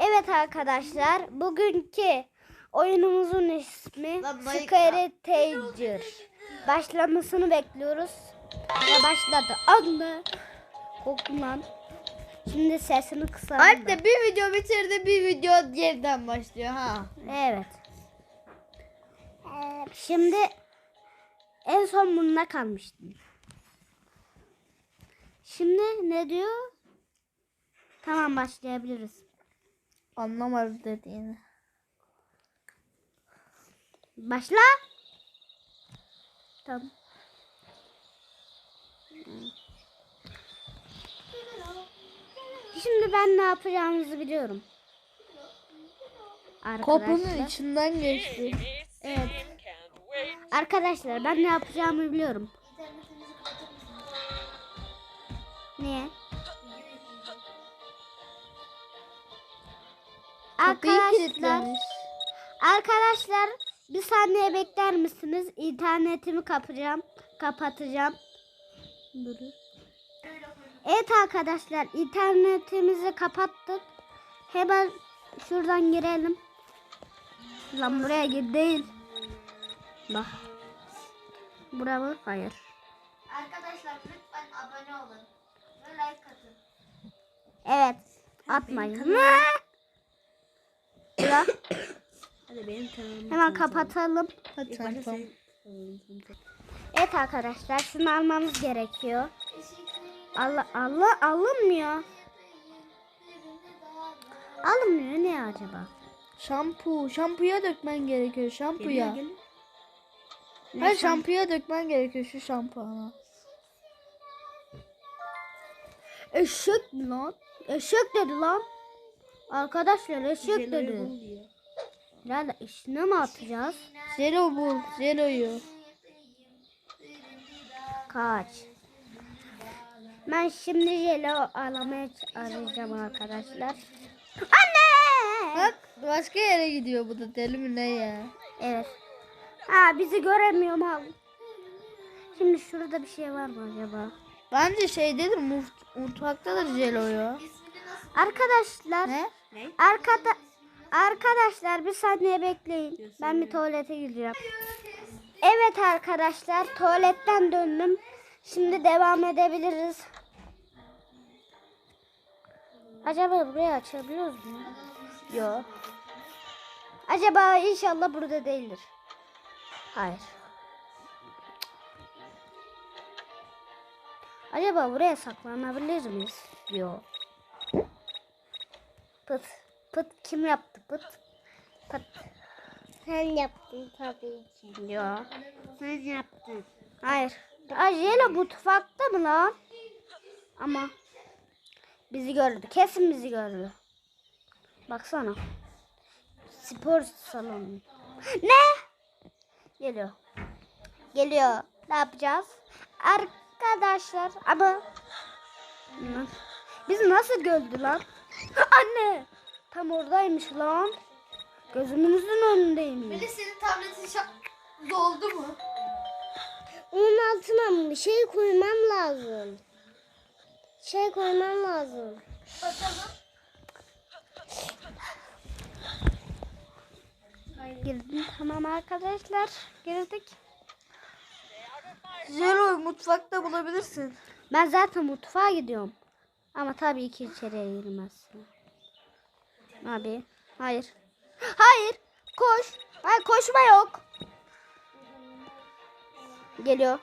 Evet arkadaşlar, bugünkü oyunumuzun ismi Mike- Secret Başlamasını bekliyoruz. Ve başladı. Anne. Korktum lan. Şimdi sesini kısalım. Alp de bir video bitirdi bir video yeniden başlıyor ha. Evet. Ee, Şimdi en son bununla kalmıştım. Şimdi ne diyor? Tamam başlayabiliriz. Anlamadım dediğini. Başla. Tamam. Şimdi ben ne yapacağımızı biliyorum. Kapının Arkadaşlar. içinden geçti. Evet. Arkadaşlar ben ne yapacağımı biliyorum. Niye? Kapıyı Arkadaşlar, arkadaşlar bir saniye bekler misiniz? İnternetimi kapacağım, kapatacağım. Evet arkadaşlar internetimizi kapattık. Hemen şuradan girelim. Lan buraya gir değil. Bak. Bura mı? Hayır. Arkadaşlar lütfen abone olun. Ve like atın. Evet. Atmayın. Bura. Hadi benim kanalımı Hemen kapatalım. Hadi tamam. tamam. Evet arkadaşlar şunu almamız gerekiyor. Allah Allah alınmıyor. Alınmıyor ne acaba? Şampu. Şampuya dökmen gerekiyor. Şampuya. Hayır şampuya dökmen gerekiyor şu şampuana. Eşek lan? Eşek dedi lan. Arkadaşlar eşek dedi. Herhalde içine mi atacağız? Zero bul. Zero'yu. Kaç. Ben şimdi jelo alamaya arayacağım arkadaşlar. Anne! Bak başka yere gidiyor bu da deli mi ne ya? Evet. Ha bizi göremiyor mal. Şimdi şurada bir şey var mı acaba? Bence şeydedir mut- mutfaktadır Zero'yu. Arkadaşlar. Ne? Ne? Arkada Arkadaşlar bir saniye bekleyin. Ben bir tuvalete gideceğim. Evet arkadaşlar tuvaletten döndüm. Şimdi devam edebiliriz. Acaba burayı açabiliyoruz mu? Yok. Acaba inşallah burada değildir. Hayır. Acaba buraya saklanabilir miyiz? Yok. Pıt. Pıt kim yaptı pıt? Pıt. Sen yaptın tabii ki. Yok. Sen yaptın. Hayır. Ajela mutfakta mı lan? Ama bizi gördü. Kesin bizi gördü. Baksana. Spor salonu. Ne? Geliyor. Geliyor. Ne yapacağız? Arkadaşlar ama bizi nasıl gördü lan? Anne. Tam oradaymış lan. Gözümüzün önündeymiş. senin tabletin doldu mu? Onun altına bir şey koymam lazım. Şey koymam lazım. Girdim. Tamam arkadaşlar. Girdik. Zero'yu mutfakta bulabilirsin. Ben zaten mutfağa gidiyorum. Ama tabii ki içeriye girmezsin. Abi. Hayır. Hayır. Koş. Hayır koşma yok. Geliyor.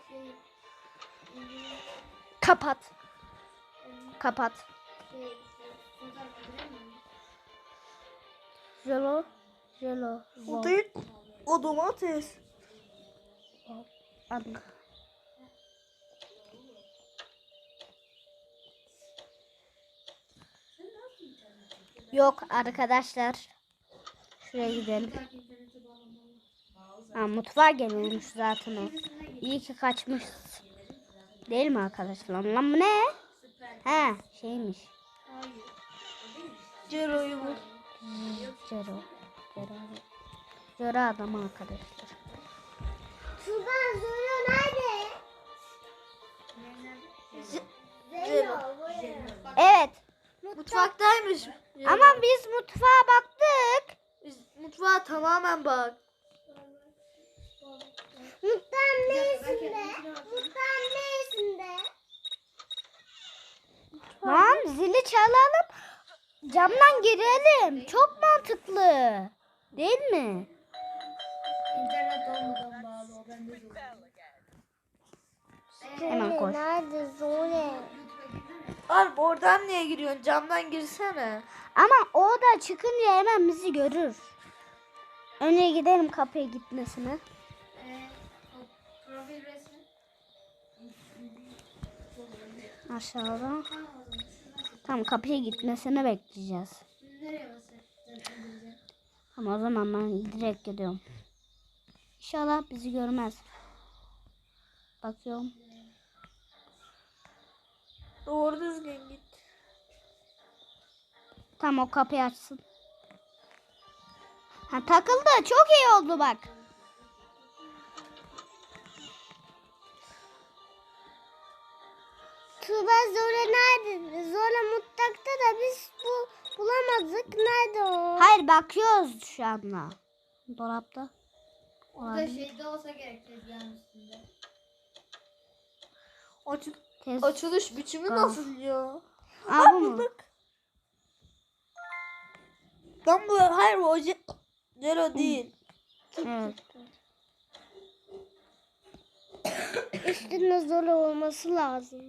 Kapat. Kapat. Jelo. Jelo. O değil. O domates. Anladım. Yok arkadaşlar. Şuraya gidelim. Ha, mutfağa geliyormuş zaten o. İyi ki kaçmış. Değil mi arkadaşlar? Lan bu ne? He şeymiş. Zero'yu bul. Cero. Cero. Cero adam arkadaşlar. Sudan Zoro nerede? Evet. Mutfaktaymış. Ama biz mutfağa baktık. Biz mutfağa tamamen bak. Mutfağın neresinde? Mutfağın neresinde? Lan zili çalalım. Camdan girelim. Çok mantıklı. Değil mi? İnternet olmadan bağlı o ben de Hemen koy. Nerede Zole? Alp oradan niye giriyorsun? Camdan girsene. Ama o da çıkınca hemen bizi görür. Önce gidelim kapıya gitmesine. Aşağıda. Tam kapıya gitmesini bekleyeceğiz. Ama o zaman ben direkt gidiyorum. İnşallah bizi görmez. Bakıyorum. Doğru düzgün git. Tam o kapıyı açsın. Ha takıldı. Çok iyi oldu bak. Tuğba Zora nerede? Zora mutfakta da biz bu bulamadık. Nerede o? Hayır bakıyoruz şu anda. Dolapta. Bu da şeyde olsa gerek tezgahın üstünde. Aç Tez... açılış biçimi Tamam. nasıl ya? Aa, bu mu? bulduk. Lan bu hayır bu oje... Zero değil. Evet. Üstünde Zora olması lazım.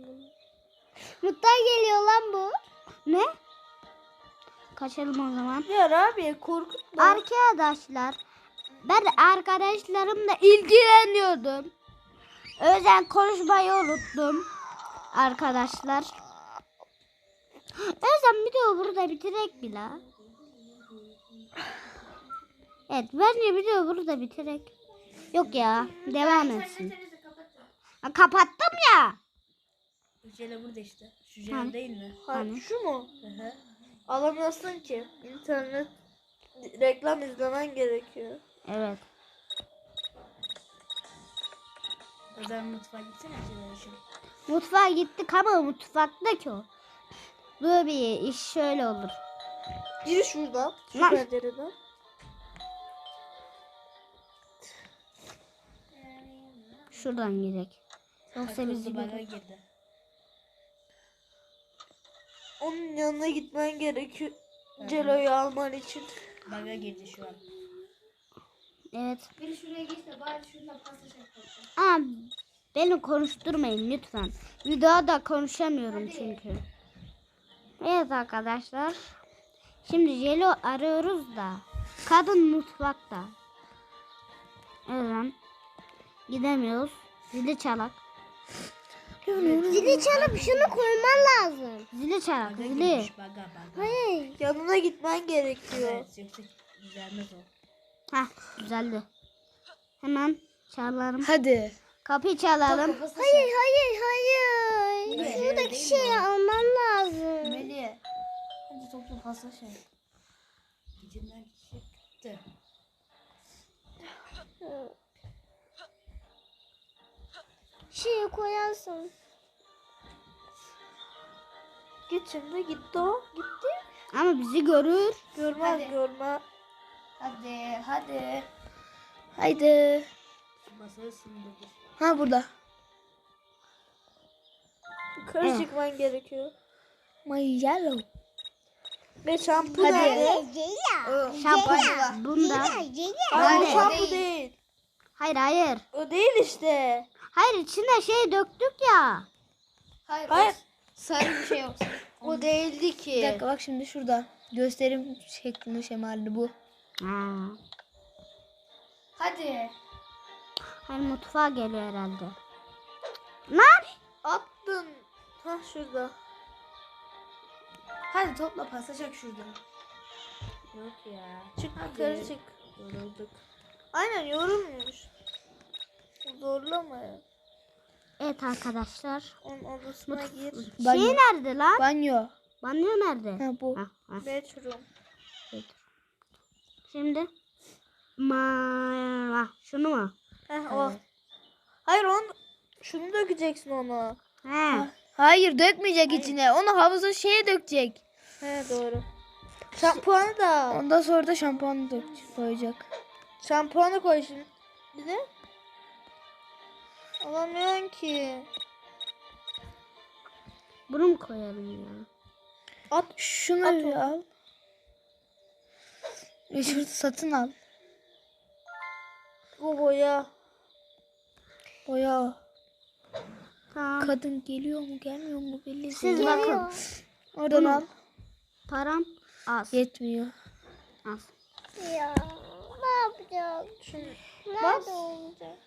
Mutfağa geliyor lan bu. Ne? Kaçalım o zaman. Ya abi korkutma. Arkadaşlar ben arkadaşlarımla ilgileniyordum. Yüzden konuşmayı unuttum. Arkadaşlar. Yüzden video burada bitirek bile. Evet bence video burada bitirek. Yok ya devam etsin. Ha, kapattım ya. Jele burada işte. Şu Hani? jele değil mi? Ha, Hani? şu mu? Hı hı. Alamıyorsun ki. İnternet reklam izlemen gerekiyor. Evet. O zaman mutfağa gitsene Jele. Mutfağa gittik ama mutfakta ki o. Dur bir iş şöyle olur. Gir şuradan. Şu Lan. pencereden. Şuradan girek. Yoksa bizi görür. girdi. Onun yanına gitmen gerekiyor. Celo'yu alman için. Baga girdi şu an. Evet. Biri şuraya geç de bari şuradan pasaj yapalım. Aa, beni konuşturmayın lütfen. Videoda konuşamıyorum çünkü. Evet arkadaşlar. Şimdi Jelo arıyoruz da. Kadın mutfakta. Evet. Gidemiyoruz. Zili çalak. Zili çalıp şunu koyman lazım. Zili çalak. Baga Zili. girmiş baga baga. Hayır. Yanına gitmen gerekiyor. Evet yoksa düzelmez o. Hah düzeldi. Hemen çalalım. Hadi. Kapıyı çalalım. Hayır hayır hayır. Ne? Şuradaki Değil şeyi mi? alman lazım. Melih. Hadi topla fazla şey. İçinden çıktı. Şeyi koyarsın. Git şimdi gitti o. Gitti. Ama bizi görür. Görmez Hadi. görme. Hadi hadi. Haydi. Şu masayı sındırdır. Ha burada. Yukarı Evet. çıkman gerekiyor. My yellow. Ve şampu Hadi. nerede? Şampuan bunda. Hayır şampu değil. Hayır hayır. O değil işte. Hayır içine şey döktük ya. Hayır. Hayır. Sarı bir şey yoksa. O değildi Bir ki. dakika bak şimdi şurada. Gösterim şeklinde şemalli bu. Ha. Hadi. Hayır mutfağa geliyor herhalde. Lan! Attın. Ha şurada. Hadi topla pasacak şurada. Yok ya. Çık yukarı çık. Yorulduk. Aynen yorulmuş. Zorlama ya. Evet arkadaşlar. Onun odasına gir. Banyo. Şey nerede lan? Banyo. Banyo nerede? Ha bu. Ha, ha. Bedroom. Şimdi. Ma şunu mu? Heh o. Hayır on şunu dökeceksin ona. He. Hayır dökmeyecek içine. Onu havuza şeye dökecek. He doğru. Şampuanı da. Ondan sonra da şampuanı da koyacak. Şampuanı koy şimdi. Bir de. Alamıyorum ki. Bunu mu koyalım ya? At. Şunu bir al. Ve şurada satın al. Bu boya. Boya. Tamam. Kadın geliyor mu gelmiyor mu belli Siz değil. bakın. Oradan al. Param az. Yetmiyor. Az. Ya ne yapacağız? Nerede olacak?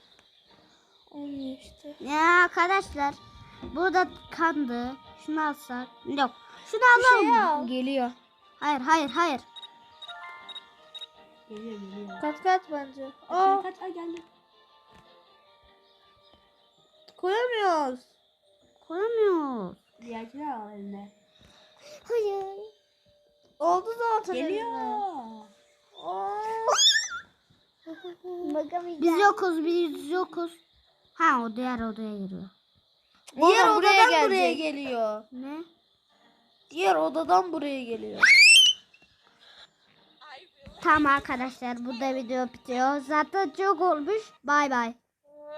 Olmuyor işte. Ya arkadaşlar. Burada kandı. Şunu alsak. Yok. Şunu alalım. Geliyor. Hayır hayır hayır. Kat kat bence. Aa. Kaç ay geldi. Koyamıyoruz. Koyamıyoruz. Diğerkiler al eline. Hayır. Oldu zaten. Geliyor. Bakamayacağım. Biz yokuz biz yokuz. Ha o diğer odaya giriyor. Diğer Oğlum, buraya odadan buraya gelecek. geliyor. Ne? Diğer odadan buraya geliyor. Tamam arkadaşlar burada video bitiyor. Zaten çok olmuş. Bay bay.